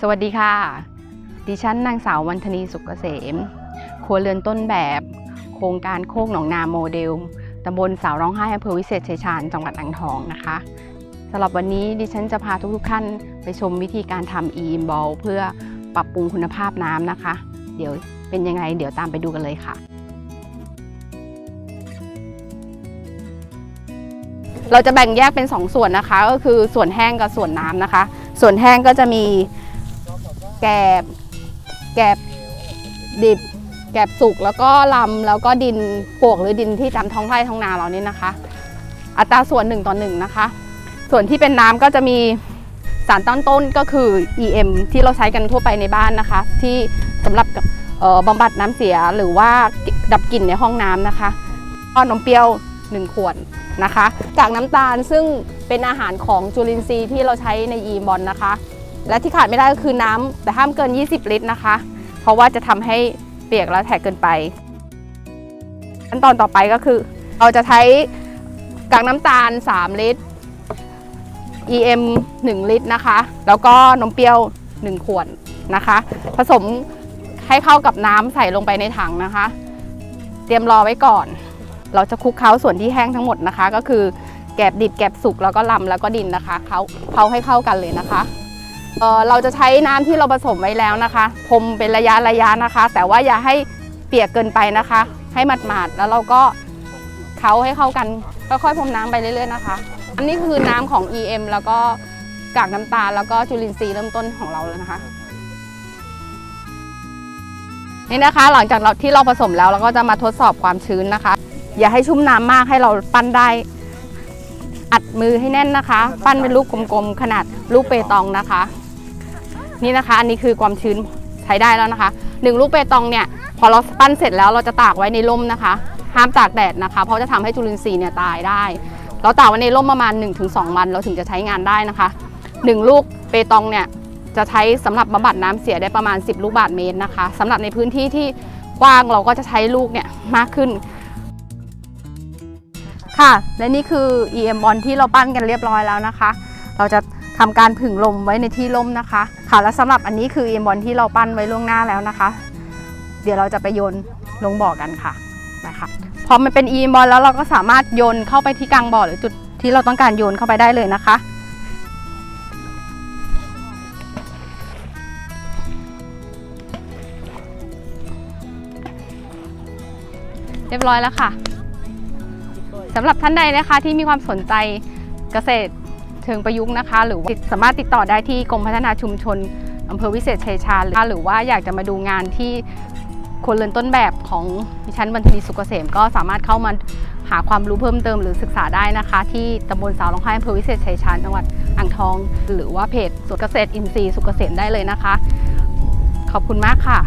สวัสดีค่ะ ดิฉันนางสาววันธนีสุกเกษม ครัวเรือนต้นแบบ โครงการโคกหนองนาโมเดล ตำบลสาวร้องไห้อำเภอวิเศษชัยชาญ จังหวัดอ่างทองนะคะสำหรับวันนี้ดิฉันจะพาทุกๆท่านไปชมวิธีการทำ e b a l เพื่อปรับปรุงคุณภาพน้ำนะคะ เดี๋ยวเป็นยังไง เดี๋ยวตามไปดูกันเลยค่ะ เราจะแบ่งแยกเป็น 2 ส่วนนะคะ ก็คือส่วนแห้งกับส่วนน้ำนะคะ ส่วนแห้งก็จะมี แกบ แกบดิบ แกบสุกแล้วก็ลำแล้วก็ดินปวกหรือดินที่ตามท้องไร่ท้องนาเรานี่นะคะ อัตราส่วน1ต่อ1นะคะ ส่วนที่เป็นน้ำก็จะมีสารตั้งต้นก็คือ EM ที่เราใช้กันทั่วไปในบ้านนะคะ ที่สำหรับบเอ่อบำบัดน้ำเสียหรือว่าดับกลิ่นในห้องน้ำนะคะก็นมเปรี้ยว 1 ขวดนะคะ จากน้ำตาลซึ่งเป็นอาหารของจุลินทรีย์ที่เราใช้ในอีบอลนะคะ และที่ขาดไม่ได้ก็คือน้ำแต่ห้ามเกิน 20 ลิตรนะคะ เพราะว่าจะทำให้เปียกแล้วแทกเกินไป ขั้นตอนต่อไปก็คือ เราจะใช้กากน้ำตาล 3 ลิตร EM 1 ลิตรนะคะ แล้วก็นมเปรี้ยว 1 ขวดนะคะ ผสมให้เข้ากับน้ำใส่ลงไปในถังนะคะ เตรียมรอไว้ก่อน เราจะคลุกเคล้าส่วนที่แห้งทั้งหมดนะคะ ก็คือแกบดิบแกบสุกแล้วก็ลำแล้วก็ดินนะคะเคล้าเคล้าให้เข้ากันเลยนะคะ เราจะใช้น้ำที่เราผสมไว้แล้วนะคะพรมเป็นระยะระยะนะคะ แต่ว่าอย่าให้เปียกเกินไปนะคะ ให้หมาดๆแล้วเราก็เคล้าให้เข้ากันค่อยๆพรมน้ำไปเรื่อยๆนะคะ อันนี้คือน้ำของ EM แล้วก็กากน้ำตาลแล้วก็จุลินทรีย์เริ่มต้นของเราแล้วนะคะนี่นะคะ หลังจากเราที่เราผสมแล้วเราก็จะมาทดสอบความชื้นนะคะ อย่าให้ชุ่มน้ำมากให้เราปั้นได้อัดมือให้แน่นนะคะ ปั้นเป็นลูกกลมๆ ขนาดลูกเปตองนะคะ นี่นะคะ อันนี้คือความชื้นใช้ได้แล้วนะคะหนึ่งลูกเปตองเนี่ยพอเราปั้นเสร็จแล้วเราจะตากไว้ในร่มนะคะ ห้ามตากแดดนะคะ เพราะจะทำให้จุลินทรีย์เนี่ยตายได้ เราตากไว้ในร่มประมาณ 1-2 วันเราถึงจะใช้งานได้นะคะหนึ่งลูกเปตองเนี่ยจะใช้สำหรับบำบัดน้ำเสียได้ประมาณ 10 ลูกบาศก์เมตรนะคะสำหรับในพื้นที่ที่กว้างเราก็จะใช้ลูกเนี่ยมากขึ้น ค่ะ และนี่คือ EM บอลที่เราปั้นกันเรียบร้อยแล้วนะคะ เราจะ ทำการผึ่งลมไว้ในที่ร่มนะคะ ค่ะและสำหรับอันนี้คือ EM บอลที่เราปั้นไว้ล่วงหน้าแล้วนะคะ เดี๋ยวเราจะไปโยนลงบ่อกันค่ะนะคะพอมันเป็น EM บอลแล้วเราก็สามารถโยนเข้าไปที่กลางบ่อหรือจุดที่เราต้องการโยนเข้าไปได้เลยนะคะ เรียบร้อยแล้วค่ะสำหรับท่านใดนะคะที่มีความสนใจเกษตร เชิงประยุกต์นะคะ หรือสามารถติดต่อได้ที่กรมพัฒนาชุมชนอำเภอวิเศษชัยชาญหรือว่าอยากจะมาดูงานที่คนเรือนต้นแบบของดิฉันบรรทีสุกเกษมก็สามารถเข้ามาหาความรู้เพิ่มเติมหรือศึกษาได้นะคะ ที่ตำบลสาวร้องไห้อำเภอวิเศษชัยชาญจังหวัดอ่างทอง หรือว่าเพจสวนเกษตรอินทรีย์สุกเกษมได้เลยนะคะ ขอบคุณมากค่ะ